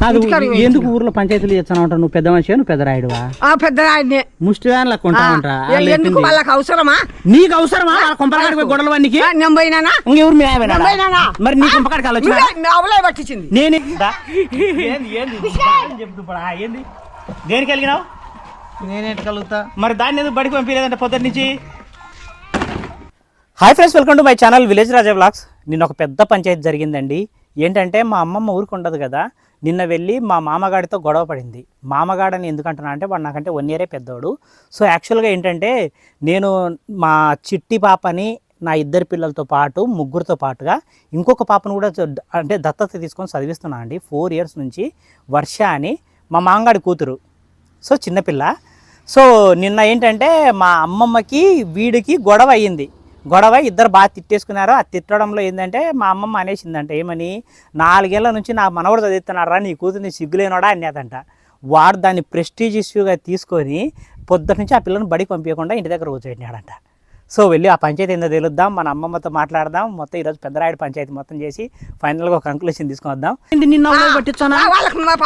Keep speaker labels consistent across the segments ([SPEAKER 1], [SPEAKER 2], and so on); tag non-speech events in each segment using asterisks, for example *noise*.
[SPEAKER 1] కాదు ఎందుకు ఊర్లో పంచాయతీలు చేస్తాను అంటావు నువ్వు పెద్ద మనిషి నువ్వు పెద్ద రాయుడువా?
[SPEAKER 2] ఆ పెద్ద ఆయన్నే
[SPEAKER 1] ముష్టి వ్యాన్ లెక్క వాళ్ళు
[SPEAKER 2] ఎందుకు. వాళ్ళకి అవసరమా?
[SPEAKER 1] నీకు అవసరమా? కొంపలకాడికి పోయి గొడవలు వానికి
[SPEAKER 2] పోయినానా
[SPEAKER 1] ఇంకెవరు మీ ఆయన మరి నీ కొంపకాడికి ఆలోచన
[SPEAKER 2] అవలే పట్టించింది.
[SPEAKER 1] నేను ఏంది ఏంది *laughs* చెప్తూ పడా? ఏంది? దేనికి వెళ్ళినావు
[SPEAKER 3] నేనేటి కలుగుతా?
[SPEAKER 1] మరి దాన్ని ఎందుకు బడికి పంపించలేదంటే పొద్దున్న నుంచి? Hi friends welcome to my channel village Raja blogs నిన్న ఒక పెద్ద పంచాయతీ జరిగిందండి. ఏంటంటే మా అమ్మమ్మ ఊరికి ఉండదు కదా. నిన్న వెళ్ళి మా మామగాడితో గొడవ పడింది. మామగాడని ఎందుకంటున్నా అంటే వాడు నాకంటే వన్ ఇయరే పెద్దోడు. సో యాక్చువల్గా ఏంటంటే నేను మా చిట్టి పాపని నా ఇద్దరు పిల్లలతో పాటు ముగ్గురితో పాటుగా ఇంకొక పాపను కూడా అంటే దత్తత తీసుకొని చదివిస్తున్నా అండి. ఫోర్ ఇయర్స్ నుంచి వర్ష అని మా మామగాడి కూతురు. సో చిన్నపిల్ల. సో నిన్న ఏంటంటే మా అమ్మమ్మకి వీడికి గొడవ అయ్యింది. గొడవ ఇద్దరు బాగా తిట్టేసుకున్నారు. ఆ తిట్టడంలో ఏంటంటే మా అమ్మమ్మ అనేసిందంట ఏమని? నాలుగేళ్ళ నుంచి నా మనవడు చదువుతున్నారా నీ కూతుర్ని సిగ్గులేనోడా? అనేదంట. వాడు దాన్ని ప్రెస్టీజ్ ఇష్యూగా తీసుకొని పొద్దుట నుంచి ఆ పిల్లని బడికి పంపించకుండా ఇంటి దగ్గర కూర్చోబెట్టినాడంట. సో వెళ్ళి ఆ పంచాయతీ ఏందో తెలుద్దాం మన అమ్మమ్మతో మాట్లాడదాం మొత్తం ఈరోజు పెద్దరాయుడు పంచాయతీ మొత్తం చేసి ఫైనల్గా ఒక కంక్లూషన్ తీసుకొద్దాం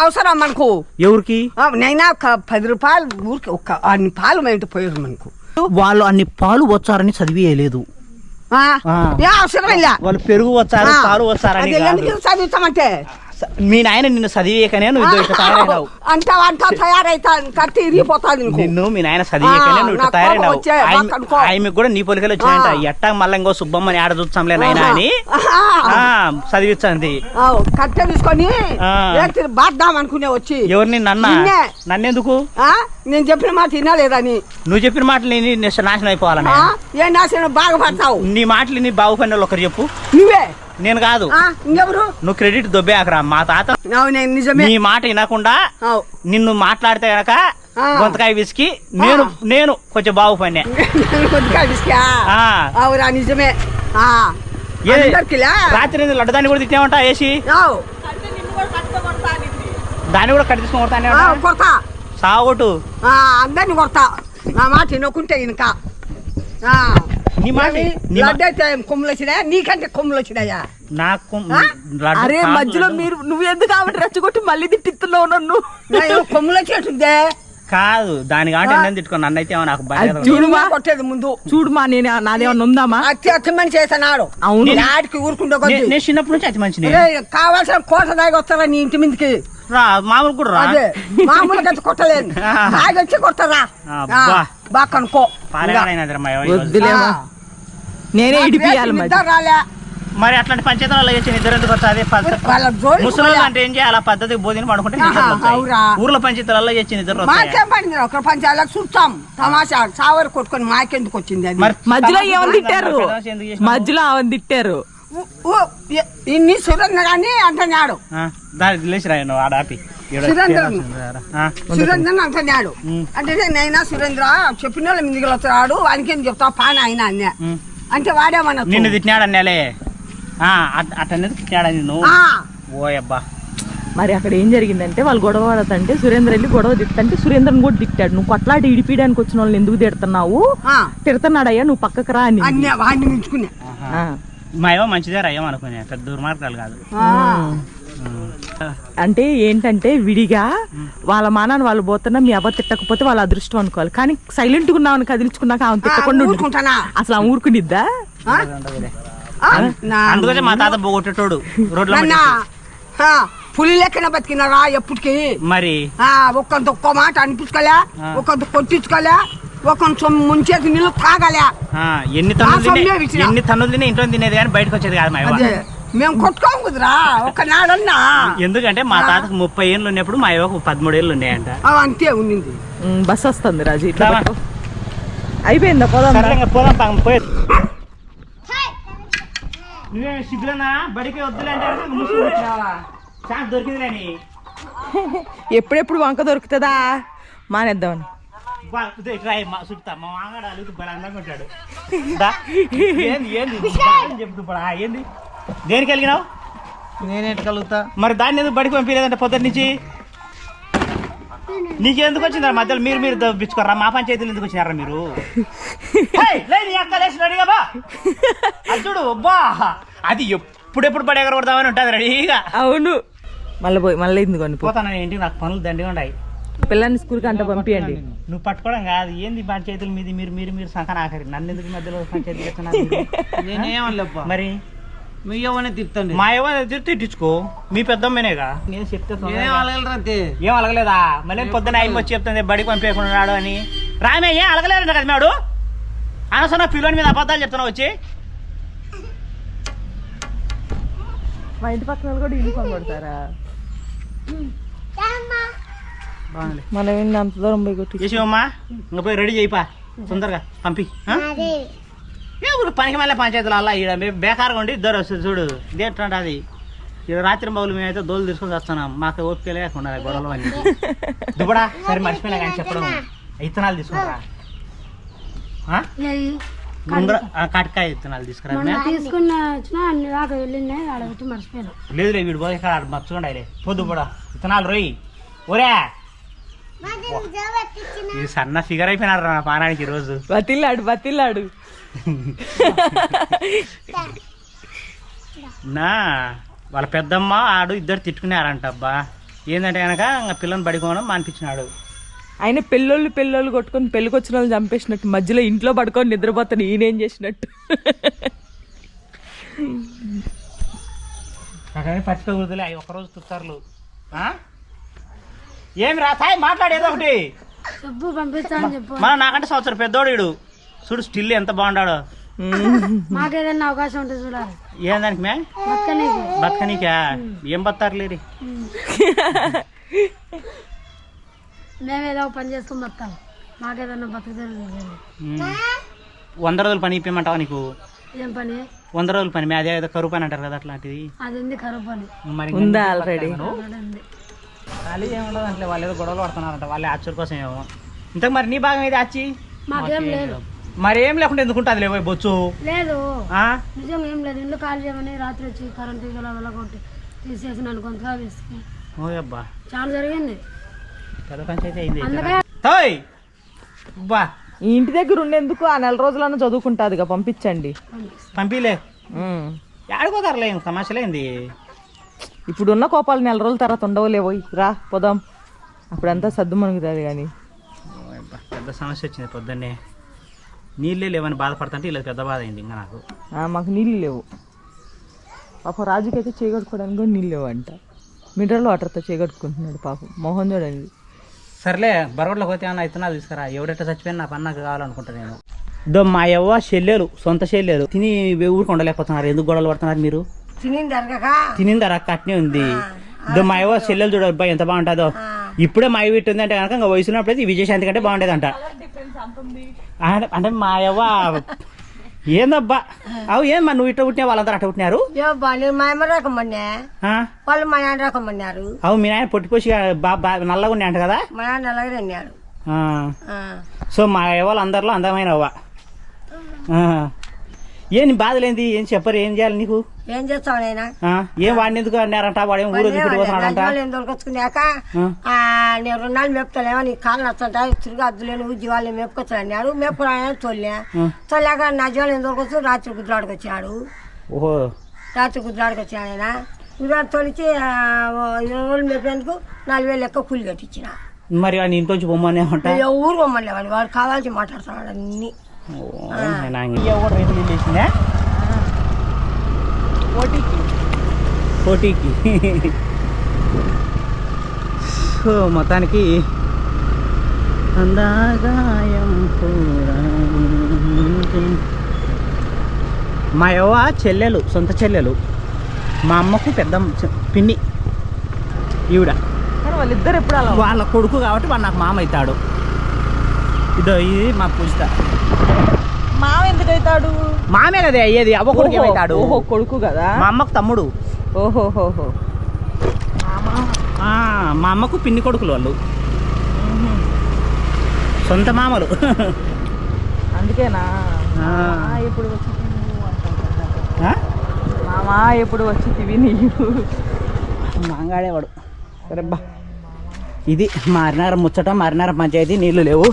[SPEAKER 2] అవసరం మనకు.
[SPEAKER 1] ఎవరికి?
[SPEAKER 2] నైనా? పది రూపాయలు ఊరికి ఒక్క అన్ని పాలు మేంటి పోయారు మనకు.
[SPEAKER 1] వాళ్ళు అన్ని పాలు వచ్చారని చదివేయలేదు. వాళ్ళు పెరుగు వచ్చారు పాలు వచ్చారని
[SPEAKER 2] చదువుతామంటే
[SPEAKER 1] మీ నాయన నిన్ను చదివేయకనే నువ్వు ఇద్దరు ఇట్లా తయారైనావు.
[SPEAKER 2] అంటా అంటా తయారైతా కత్తి ఇరిగిపోతాది
[SPEAKER 1] నిన్ను మీ నాయన చదివేయకనే
[SPEAKER 2] ఆ,
[SPEAKER 1] నువ్వు ఇట్లా తయారైనావు. ఆయనకి కూడా నీ పొలికలు వచ్చాయంట ఎట్టా మళ్ళీ ఇంకో సుబ్బమ్మని ఆడ చూస్తాంలే నాయన అని చదివించండి
[SPEAKER 2] కట్టె తీసుకొని బాద్దాం అనుకునే వచ్చి.
[SPEAKER 1] ఎవరిని నన్న?
[SPEAKER 2] నిన్నే.
[SPEAKER 1] నన్నెందుకు?
[SPEAKER 2] ఆ, నేను చెప్పిన మాట వినలేదని.
[SPEAKER 1] నువ్వు చెప్పిన మాటలు నాశనం అయిపోవాలని.
[SPEAKER 2] ఏ నాశనం బాగుపడతావు
[SPEAKER 1] నీ మాటలు నీ బాగు పని వాళ్ళు ఒకరు చెప్పు.
[SPEAKER 2] నువ్వే.
[SPEAKER 1] నేను కాదు.
[SPEAKER 2] ఇంకెవరు?
[SPEAKER 1] నువ్వు క్రెడిట్ దొబ్బేకరా మా తాత
[SPEAKER 2] నిజమే.
[SPEAKER 1] నీ మాట వినకుండా. నిన్ను మాట్లాడితే గనక. గొంతకాయ విసికి నేను నేను కొంచెం బాగు *laughs*
[SPEAKER 2] కొద్దిగా విసికా. నిజమే?
[SPEAKER 1] రాత్రి నేను లడ్డు దాన్ని కూడా తిట్టామంటా వేసి. దాన్ని కూడా కట్టి తీసుకొని కొడతానే
[SPEAKER 2] కొడతా.
[SPEAKER 1] సాగొట్టు.
[SPEAKER 2] ఆ, అందరిని కొడతా. నా మాట వినకుంటే ఇంకా ఆ.
[SPEAKER 1] నీ మాట
[SPEAKER 2] ఏమి?
[SPEAKER 1] నీ మా-
[SPEAKER 2] లడ్డు అయితే కొమ్ములు వచ్చినాయా నీకంటే కొమ్ములు వచ్చినాయా
[SPEAKER 1] నాకు
[SPEAKER 2] ఆ?
[SPEAKER 1] లడ్డు
[SPEAKER 4] అరే
[SPEAKER 1] కాదు
[SPEAKER 4] మధ్యలో
[SPEAKER 1] లడ్డు.
[SPEAKER 4] మీరు నువ్వు ఎందుకు కాబట్టి రెచ్చగొట్టి మళ్ళీ తిట్టిస్తున్నావు నన్ను?
[SPEAKER 2] నా ఏమో కొమ్ములు వచ్చేటుందే
[SPEAKER 1] కాదు దాని కాబట్టి నేను తిట్టుకుని నన్ను అయితే ఏమో నాకు భయం
[SPEAKER 4] అది
[SPEAKER 1] లేదు.
[SPEAKER 4] చూడు మా.
[SPEAKER 2] కొట్టేది ముందు.
[SPEAKER 4] చూడు మా నేను నాదేమన్నా ఉందామా?
[SPEAKER 2] అత్తి అత్తమని చేస్తున్నాడు
[SPEAKER 4] అవును.
[SPEAKER 2] ఆడికి ఊరుకుంటే కొద్ది.
[SPEAKER 1] నేను చిన్నప్పటి నుంచి అతి మంచిని
[SPEAKER 2] రే, కావాల్సిన కోట దాగి వస్తారా నీ ఇంటి మీదకి?
[SPEAKER 1] రా మామూలు కూడా రా.
[SPEAKER 2] అదే మామూలుగా అయితే కొట్టలేదు. దాగి వచ్చి కొడతారా?
[SPEAKER 1] అబ్బా.
[SPEAKER 2] బాగా
[SPEAKER 1] పాలగాడైనా ఈరోజు.
[SPEAKER 4] వద్దులేమా నేనే ఇడిపియాలి మరి.
[SPEAKER 2] రాలే.
[SPEAKER 1] మరి అట్లాంటి పంచాయతీలలో చేసి నిద్ర ఎందుకు వస్తుంది?
[SPEAKER 2] వాళ్ళ
[SPEAKER 1] ముసలి. అంటే ఏం చేయాలి? ఆ పద్ధతికి భోజనం పడుకుంటే. ఊర్లో పంచాయతీలలో చేసి నిద్ర
[SPEAKER 2] మాకేం పడింది ఒక పంచాలకు చూస్తాం. తమాషా సావరు కొట్టుకొని మాకెందుకు వచ్చింది అది?
[SPEAKER 4] మధ్యలో ఏమని తిట్టారు? మధ్యలో ఆమెను తిట్టారు?
[SPEAKER 2] ఇన్ని సురంగ కానీ అంటున్నాడు.
[SPEAKER 1] ఆ, దానికి లేచిరా నువ్వు ఆడ ఆపి. ఈడ
[SPEAKER 2] సురేంద్ర.
[SPEAKER 1] చేరాల్సిందిరా. ఆ,
[SPEAKER 2] సురేంద్ర అంటున్నాడు. అంటే నైనా సురేంద్ర చెప్పిన వాళ్ళ మీదకి వస్తాడు వానికి ఏం చెప్తావు పాన అయినా అన్న. అంటే వాడేమన్నా
[SPEAKER 1] నిన్ను తిట్టినాడు అన్నేలే. అట్టనేది తిట్టినాడు నిన్ను ఓ అబ్బా.
[SPEAKER 4] మరి అక్కడ ఏం జరిగిందంటే వాళ్ళు గొడవ పడతంటే సురేంద్ర వెళ్ళి గొడవ తిట్టంటే సురేంద్రని కూడా తిట్టాడు. నువ్వు కొట్లాడి ఇడిపీయడానికి వచ్చిన వాళ్ళని ఎందుకు తిడుతున్నావు? తిడుతున్నాడయ్యా నువ్వు పక్కకు రా అని.
[SPEAKER 1] మా మంచిదే రయ్యం అనుకునే. పెద్ద దుర్మార్గాలు కాదు.
[SPEAKER 4] అంటే ఏంటంటే విడిగా వాళ్ళ మానాన్ని వాళ్ళు పోతున్నా మీ అవ్వ తిట్టకపోతే వాళ్ళ అదృష్టం అనుకోవాలి. కానీ సైలెంట్గా ఉన్నామని కదిలించుకున్నాక ఆమె తిట్టకుండా అసలు ఆమె ఊరుకునిద్దా
[SPEAKER 2] ఆ? నా-
[SPEAKER 1] అందుకనే మా తాత పోగొట్టేటోడు రోడ్ల
[SPEAKER 2] పులి లెక్కన బతికినారా ఎప్పటికి?
[SPEAKER 1] మరి?
[SPEAKER 2] ఆ, ఒక్కంత ఒక్క మాట అనిపించుకోలే ఒక్కంత కొట్టించుకోలే ఒక్కంత ముంచేకి నీళ్ళు తాగలే.
[SPEAKER 1] ఎన్ని తన్నులు. ఎన్ని తన్నులు తినే ఇంట్లో తినేది కానీ బయటకు వచ్చేది కాదు మా
[SPEAKER 2] మేము కొట్టుకోం కుదురా ఒక నాడన్నా.
[SPEAKER 1] ఎందుకంటే మా తాతకు ముప్పై ఏళ్ళు ఉన్నప్పుడు మా యువకు పదమూడు ఏళ్ళు ఉన్నాయంట.
[SPEAKER 2] అవి అంతే ఉండింది.
[SPEAKER 4] బస్ వస్తుంది రాజు ఇట్లా. అయిపోయిందా పోదాం
[SPEAKER 1] పోదాం పాపం, పోయి. నువ్వే సిగ్గులనా బడికి వద్దులే అంటే ముసుగు పెట్టినావా ఛాన్స్ దొరికిందిలేని
[SPEAKER 4] ఎప్పుడెప్పుడు వంక దొరుకుతుందా? మానేద్దామని
[SPEAKER 1] మా చుట్టా మా మాంగడ అలుగుతూ బల అందంగా ఉంటాడు. ఏంది ఏంది? చెప్తూ ఏంది? దేనికి వెళ్ళినావు?
[SPEAKER 3] నేనేటి కలుగుతా?
[SPEAKER 1] మరి దాన్ని ఎందుకు బడికి పంపించలేదంటే పొద్దున్న నుంచి? నీకెందుకు వచ్చిందా మధ్యలో? మీరు మీరు దొబ్బించుకోరా మా పంచాయతీలు ఎందుకు వచ్చినారా మీరు? చూడు బా. అది ఎప్పుడెప్పుడు పడి ఎగర కొడదామని ఉంటుంది రెడీగా.
[SPEAKER 4] అవును. మళ్ళీ పోయి మళ్ళీ ఇందుకు కొన్ని
[SPEAKER 1] పోతాను నేను ఇంటికి? నాకు పనులు దండిగా ఉన్నాయి.
[SPEAKER 4] పిల్లల్ని స్కూల్కి అంట పంపియండి.
[SPEAKER 1] నువ్వు పట్టుకోవడం కాదు. ఏంది పంచాయతీల మీద? మీరు మీరు మీరు సంకన ఆఖరి నన్ను ఎందుకు మధ్యలో పంచాయతీ మీరు?
[SPEAKER 3] మీ ఎవరిని తిట్టండి
[SPEAKER 1] మా ఏమో తిట్టించుకో మీ పెద్దమ్మనేగా నేను చెప్తే తొందరగా.
[SPEAKER 3] నేనేం అలగలరా అంతే.
[SPEAKER 1] ఏం అలగలేదా? మళ్ళీ పొద్దున ఆయన వచ్చి చెప్తుంది బడికి పంపించకున్నాడు అని. రామే ఏం అలగలేదంట కదా మేడు అనవసరం పిల్లోని మీద అబద్ధాలు చెప్తున్నావు వచ్చి.
[SPEAKER 4] మా ఇంటి పక్కన కూడా యూనిఫామ్ కొడతారా? మనం ఏంది అంత దూరం పోయి కొట్టి
[SPEAKER 1] చేసేవమ్మా ఇంకా పోయి రెడీ చేయిపా తొందరగా పంపి ఊరు పనికి మళ్ళీ పంచాయతీలు అలా ఈడ మేము బేకారుగా ఉండి ఇద్దరు వస్తుంది చూడు ఇదేంటంటే అది. రాత్రి బాబులు మేమైతే దోలు తీసుకొని వస్తున్నాం. మాకు ఓపిక లేకుండా గొడవలు అని దుబ్బడా సరే మర్చిపోయినా కానీ చెప్పడం. ఇత్తనాలు ఆ, కాటికాయ ఇత్తనాలు తీసుకురా. మే.
[SPEAKER 5] తీసుకున్న వచ్చిన అన్ని దాకా వెళ్ళిండే ఆడ పెట్టి మర్చిపోయాను.
[SPEAKER 1] లేదు లేదు వీడు పోయి ఇక్కడ మర్చుకోండి పొద్దు కూడా ఇత్తనాలు రోయి. ఒరే! ఇది సన్న ఫిగర్ అయిపోయినారు నా పానానికి ఈరోజు.
[SPEAKER 4] బతిల్లాడు బతిల్లాడు.
[SPEAKER 1] నా వాళ్ళ పెద్దమ్మ ఆడు ఇద్దరు తిట్టుకున్నారంట అబ్బా. ఏంటంటే కనుక ఇంకా పిల్లని పడుకోవడం మానిపించినాడు.
[SPEAKER 4] ఆయన పెళ్ళోళ్ళు పెళ్ళోళ్ళు కొట్టుకొని పెళ్ళికి వచ్చిన వాళ్ళు చంపేసినట్టు మధ్యలో ఇంట్లో పడుకొని నిద్రపోతాను ఈయనేం చేసినట్టు.
[SPEAKER 1] పట్టుకోకూడదులే అవి ఒకరోజు తుత్తారులు. ఆ? ఏమి రా తాయి మాట్లాడేదో ఒకటి. మన నాకంటే సంవత్సరం పెద్దోడు వీడు చూడు స్టిల్ ఎంత బాగుండాడో.
[SPEAKER 5] మాకేదైనా అవకాశం ఉంటుంది చూడాలి.
[SPEAKER 1] ఏం దానికి మే
[SPEAKER 5] బతకనీకి.
[SPEAKER 1] బతకనీకా? ఏం బతారు లేరి
[SPEAKER 5] మేము ఏదో పని చేసుకుని బతాం. మాకేదైనా బతుకుతుంది
[SPEAKER 1] వంద రోజులు పని ఇప్పమంటావా నీకు?
[SPEAKER 5] ఏం పని?
[SPEAKER 1] వంద రోజుల పని అదే ఏదో కరువు పని అంటారు కదా అట్లాంటిది.
[SPEAKER 5] అది ఉంది కరువు పని?
[SPEAKER 1] మరి
[SPEAKER 4] ఉందా ఆల్రెడీ
[SPEAKER 1] ఖాళీ ఏముండదు అంటే వాళ్ళు ఏదో గొడవలు పడుతున్నారంట వాళ్ళే ఆచూరు కోసం ఏమో. ఇంతకు మరి నీ భాగం ఏది ఆచి?
[SPEAKER 5] మాకేం లేదు.
[SPEAKER 1] మరి ఏం లేకుండా ఎందుకు ఉంటుంది లేవో బొచ్చు?
[SPEAKER 5] లేదు.
[SPEAKER 1] ఆ?
[SPEAKER 5] నిజంగా ఏం లేదు. ఇల్లు ఖాళీ చేయమని రాత్రి వచ్చి కరెంట్ కొట్టి తీసేసి నన్ను వేసుకుని
[SPEAKER 1] అబ్బా
[SPEAKER 5] చాలా జరిగింది.
[SPEAKER 1] బా.
[SPEAKER 4] ఇంటి దగ్గర ఉండేందుకు ఆ నెల రోజులన్నా చదువుకుంటాదిగా పంపించండి.
[SPEAKER 1] పంపిలే. ఇంక సమస్యలేంది
[SPEAKER 4] ఇప్పుడున్న కోపాలు నెల రోజుల తర్వాత ఉండవులేవో రా పోదాం. అప్పుడంతా సర్దు మణుగుతుంది కానీ.
[SPEAKER 1] పెద్ద సమస్య వచ్చింది పొద్దున్నే. నీళ్ళే లేవని బాధపడుతుంటే ఇలా పెద్ద బాధ అయింది ఇంకా నాకు.
[SPEAKER 4] మాకు నీళ్ళు లేవు. పాపం రాజుకి అయితే చేయగట్టుకోవడానికి కూడా నీళ్ళు లేవు అంట మినరల్ వాటర్తో చేయగట్టుకుంటున్నాడు పాపం. మోహన్ చూడండి.
[SPEAKER 1] సర్లే బరగడ్లోకి పోతే ఏమన్నా ఇత్తనాలు తీసుకురా. ఎవడెట్ట చచ్చిపోయినా నా పని నాకు కావాలనుకుంటా నేను. దో మా యవ్వ చెల్లెలు సొంత చెల్లెలు. తిని ఊరికి ఉండలేకపోతున్నారు. ఎందుకు గొడవలు పడుతున్నారు మీరు?
[SPEAKER 2] తినింది అరగక
[SPEAKER 1] తినింది అరక్క అట్నే ఉంది. దో మా యవ్వ చెల్లెలు చూడ అబ్బాయి ఎంత బాగుంటుందో. ఇప్పుడే మా ఇవి ఉంది అంటే కనుక ఇంకా వయసున్నప్పుడు అయితే ఈ విజయశాంతి కంటే బాగుండేదంట. ఆ- అంటే మా యవ్వ ఏందబ్బా? అవు ఏం నువ్వు ఇట్ట పుట్టినా వాళ్ళందరూ అట్ట పుట్టినారు?
[SPEAKER 2] మా అమ్మ రకమన్నా? వాళ్ళు మా నాన్న రకమన్నారు.
[SPEAKER 1] అవు మీ నాయన పొట్టిపోసి బా బా నల్లగా అంట కదా?
[SPEAKER 2] మా నాన్న
[SPEAKER 1] ఆ.
[SPEAKER 2] ఆ.
[SPEAKER 1] సో మా యవ్వలు అందరిలో అందమైన అవ్వ. ఏం బాధలేంది? ఏం చెప్పరు? ఏం చేయాలి నీకు?
[SPEAKER 2] ఏం చేస్తావు?
[SPEAKER 1] ఏం వాడిని ఎందుకు అన్నారంట? వాడేం ఊరు
[SPEAKER 2] ఏం దొరకొచ్చుకున్నాక నేను రెండు నాళ్ళు మేపుతానేమో నీ కాళ్ళు నచ్చంటా తిరిగి అద్దులేని జీవాలు అన్నాడు మేపుకున్నాను తోలినా. తోలాక నా జీవాలు ఏం దొరకొచ్చు రాత్రి గుద్దులాడికి వచ్చాడు.
[SPEAKER 1] ఓహో.
[SPEAKER 2] రాత్రి గుద్దులాడికి వచ్చాడు ఆయన తోలిచి ఓ ఇరవై రోజులు మేపినందుకు నాలుగు వేలు లెక్క కూలి కట్టించిన.
[SPEAKER 1] మరి ఇంట్లోంచి పొమ్మనే అంట
[SPEAKER 2] అయ్యో, ఊరు పొమ్మలే వాడు కావాల్సి మాట్లాడుతున్నాడు అన్ని.
[SPEAKER 1] పోటీకి సో మొత్తానికి అందాగాయం. మా యవ్వ చెల్లెలు సొంత చెల్లెలు. మా అమ్మకు పెద్ద పిన్ని. ఈవిడ.
[SPEAKER 4] వాళ్ళిద్దరు ఎప్పుడు
[SPEAKER 1] వాళ్ళ కొడుకు కాబట్టి వాడు నాకు మామ అవుతాడు. ఇదో ఇది మా పూజిత
[SPEAKER 4] మావ ఎందుకు అవుతాడు
[SPEAKER 1] మామే కదే అయ్యేది. అవ్వ కొడుకు ఏమవుతాడు
[SPEAKER 4] ఓహో కొడుకు కదా?
[SPEAKER 1] మా అమ్మకు తమ్ముడు.
[SPEAKER 4] ఓహోహోహో
[SPEAKER 1] మా అమ్మకు పిన్ని కొడుకులు వాళ్ళు. సొంత మామలు.
[SPEAKER 4] అందుకేనా?
[SPEAKER 1] ఆ.
[SPEAKER 4] మామ ఎప్పుడు వచ్చి? మామ తివి నీవు?
[SPEAKER 1] మాంగాడేవాడు. సరేబ్బా ఇది మారినారం ముచ్చట మారినారం పంచాయతీ నీళ్ళు లేవు.